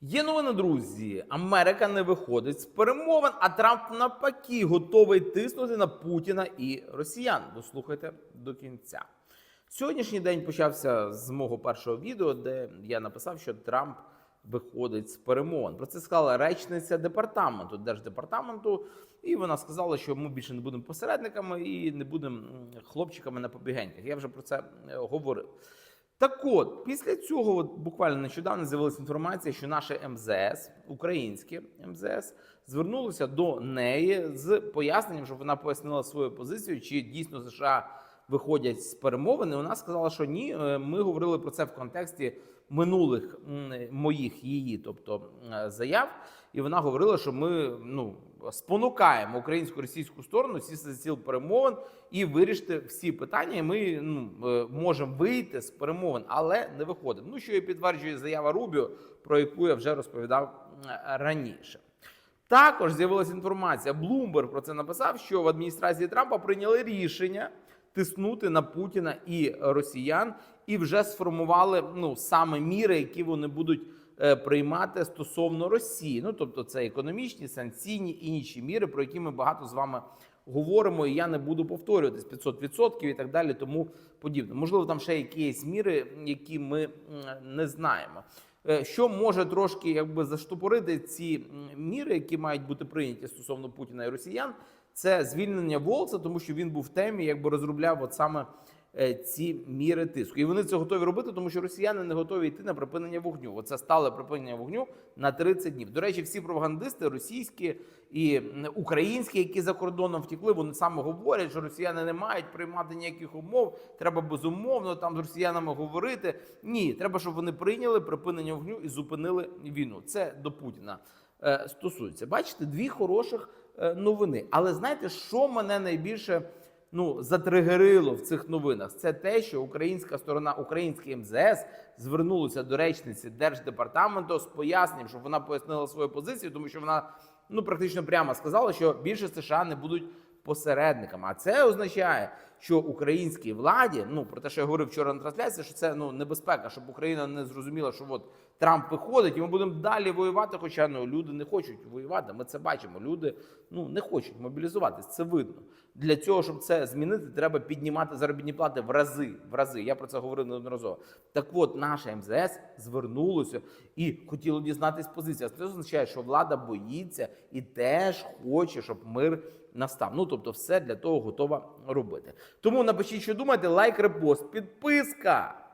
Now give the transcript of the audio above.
Є новини, друзі. Америка не виходить з перемовин, а Трамп навпаки готовий тиснути на Путіна і росіян. Дослухайте до кінця. Сьогоднішній день почався з мого першого відео, де я написав, що Трамп виходить з перемовин. Про це сказала речниця департаменту держдепартаменту, і вона сказала, що ми більше не будемо посередниками і не будемо хлопчиками на побігеньках. Я вже про це е, говорив. Так от, після цього, от, буквально нещодавно з'явилася інформація, що наше МЗС, українське МЗС, звернулося до неї з поясненням, щоб вона пояснила свою позицію, чи дійсно США виходять з перемовин. І Вона сказала, що ні. е, Ми говорили про це в контексті минулих моїх її, тобто е, заяв. І вона говорила, що ми ну спонукаємо українську російську сторону сісти за стіл перемовин і вирішити всі питання. І ми ну, е, можемо вийти з перемовин, але не виходимо. Ну що і підтверджує заява Рубіо, про яку я вже розповідав раніше. Також з'явилася інформація. Bloomberg про це написав, що в адміністрації Трампа прийняли рішення тиснути на Путіна і росіян, і вже сформували ну саме міри, які вони будуть е, приймати стосовно Росії. Ну тобто, це економічні, санкційні і інші міри, про які ми багато з вами говоримо. І я не буду повторюватись 500% і так далі, тому подібне. Можливо, там ще якісь міри, які ми не знаємо. Е, Що може трошки якби заштопорити ці міри, які мають бути прийняті стосовно Путіна і росіян, це звільнення Волца, тому що він був в темі, якби розробляв от саме е, ці міри тиску. І вони це готові робити, тому що росіяни не готові йти на припинення вогню. Оце стале припинення вогню на 30 днів. До речі, всі пропагандисти російські і українські, які за кордоном втекли, вони саме говорять, що росіяни не мають приймати ніяких умов. Треба безумовно там з росіянами говорити. Ні, треба, щоб вони прийняли припинення вогню і зупинили війну. Це до Путіна е, стосується. Бачите, дві хороших новини. Але знаєте, що мене найбільше ну затригерило в цих новинах? Це те, що українська сторона, український МЗС звернулося до речниці держдепартаменту з поясненням, щоб вона пояснила свою позицію, тому що вона ну практично прямо сказала, що більше США не будуть посередниками. А це означає, що українській владі, ну про те, що я говорив вчора на трансляції, що це ну небезпека, щоб Україна не зрозуміла, що от Трамп виходить, і ми будемо далі воювати. Хоча ну люди не хочуть воювати. Ми це бачимо. Люди ну не хочуть мобілізуватись. Це видно. Для цього, щоб це змінити, треба піднімати заробітні плати в рази. В рази. Я про це говорив неодноразово. Так от, наше МЗС звернулося і хотіло дізнатись позицію. А Це означає, що влада боїться і теж хоче, щоб мир настав. Ну тобто, все для того готова робити. Тому напишіть, що думаєте, лайк, репост, підписка.